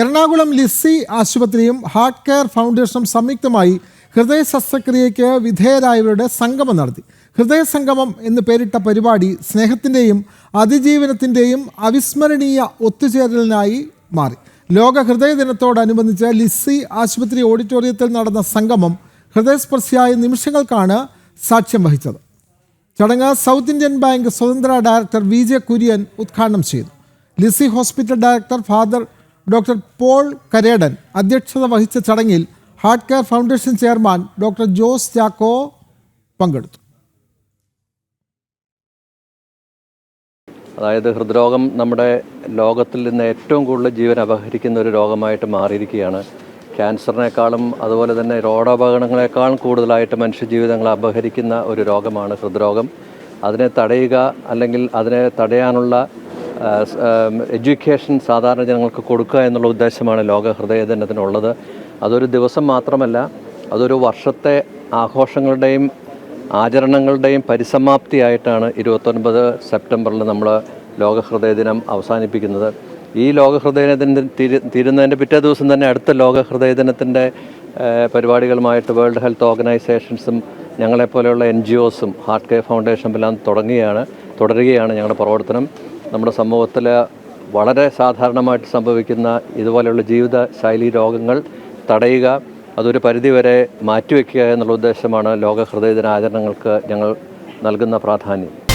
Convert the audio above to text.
എറണാകുളം ലിസി ആശുപത്രിയും heart care ഫൗണ്ടേഷനും സംയുക്തമായി ഹൃദയ ശസ്ത്രക്രിയയ്ക്ക് വിധേയരായവരുടെ സംഗമം നടത്തി. ഹൃദയ സംഗമം എന്ന് പേരിട്ട പരിപാടി സ്നേഹത്തിന്റെയും അതിജീവനത്തിന്റെയും അവിസ്മരണീയ ഒത്തുചേരലിനായി മാറി. ലോക ഹൃദയ ദിനത്തോടനുബന്ധിച്ച് ലിസി ആശുപത്രി ഓഡിറ്റോറിയത്തിൽ നടന്ന സംഗമം ഹൃദയസ്പർശിയായ നിമിഷങ്ങൾക്കാണ് സാക്ഷ്യം വഹിച്ചത്. ചടങ്ങ് സൗത്ത് ഇന്ത്യൻ ബാങ്ക് സ്വതന്ത്ര ഡയറക്ടർ വി ജെ കുര്യൻ ഉദ്ഘാടനം ചെയ്തു. Lisie hospital director father doctor Paul Karedan അധ്യക്ഷത വഹിച്ച ചടങ്ങിൽ heart care foundation chairman doctor Jose Chacko പങ്കെടുത്തു. അതായത് ഹൃദ്രോഗം നമ്മുടെ ലോകത്തിൽ നിന്ന് ഏറ്റവും കൂടുതൽ ജീവൻ അപഹരിക്കുന്ന ഒരു രോഗമായിട്ട് മാറിയിരിക്കുകയാണ്. ക്യാൻസറിനേക്കാളും അതുപോലെ തന്നെ റോഡപകടങ്ങളെക്കാളും കൂടുതലായിട്ട് മനുഷ്യജീവിതങ്ങൾ അപഹരിക്കുന്ന ഒരു രോഗമാണ് ഹൃദ്രോഗം. അതിനെ തടയുക അല്ലെങ്കിൽ അതിനെ തടയാനുള്ള എഡ്യൂക്കേഷൻ സാധാരണ ജനങ്ങൾക്ക് കൊടുക്കുക എന്നുള്ള ഉദ്ദേശമാണ് ലോക ഹൃദയ ദിനത്തിനുള്ളത്. അതൊരു ദിവസം മാത്രമല്ല അതൊരു വർഷത്തെ ആഘോഷങ്ങളുടെയും ആചരണങ്ങളുടെയും പരിസമാപ്തിയായിട്ടാണ് ഇരുപത്തൊൻപത് സെപ്റ്റംബറിൽ നമ്മൾ ലോക ഹൃദയ ദിനം അവസാനിപ്പിക്കുന്നത്. ഈ ലോക ഹൃദയ തീരുന്നതിന്റെ പിറ്റേ ദിവസം തന്നെ അടുത്ത ലോക ഹൃദയ ദിനത്തിന്റെ പരിപാടികളുമായിട്ട് വേൾഡ് ഹെൽത്ത് ഓർഗനൈസേഷൻസും ഞങ്ങളെപ്പോലെയുള്ള എൻ ജി ഒസും ഹാർട്ട് കെയർ ഫൗണ്ടേഷനും എല്ലാം തുടങ്ങുകയാണ് തുടരുകയാണ് ഞങ്ങളുടെ പ്രവർത്തനം. നമ്മുടെ സമൂഹത്തിൽ വളരെ സാധാരണമായിട്ട് സംഭവിക്കുന്ന ഇതുപോലെയുള്ള ജീവിത ശൈലി രോഗങ്ങൾ തടയുക അതൊരു പരിധിവരെ മാറ്റിവെക്കുക എന്നുള്ള ഉദ്ദേശമാണ് ലോക ഹൃദയ ദിനാചരണങ്ങൾക്ക് ഞങ്ങൾ നൽകുന്ന പ്രാധാന്യം.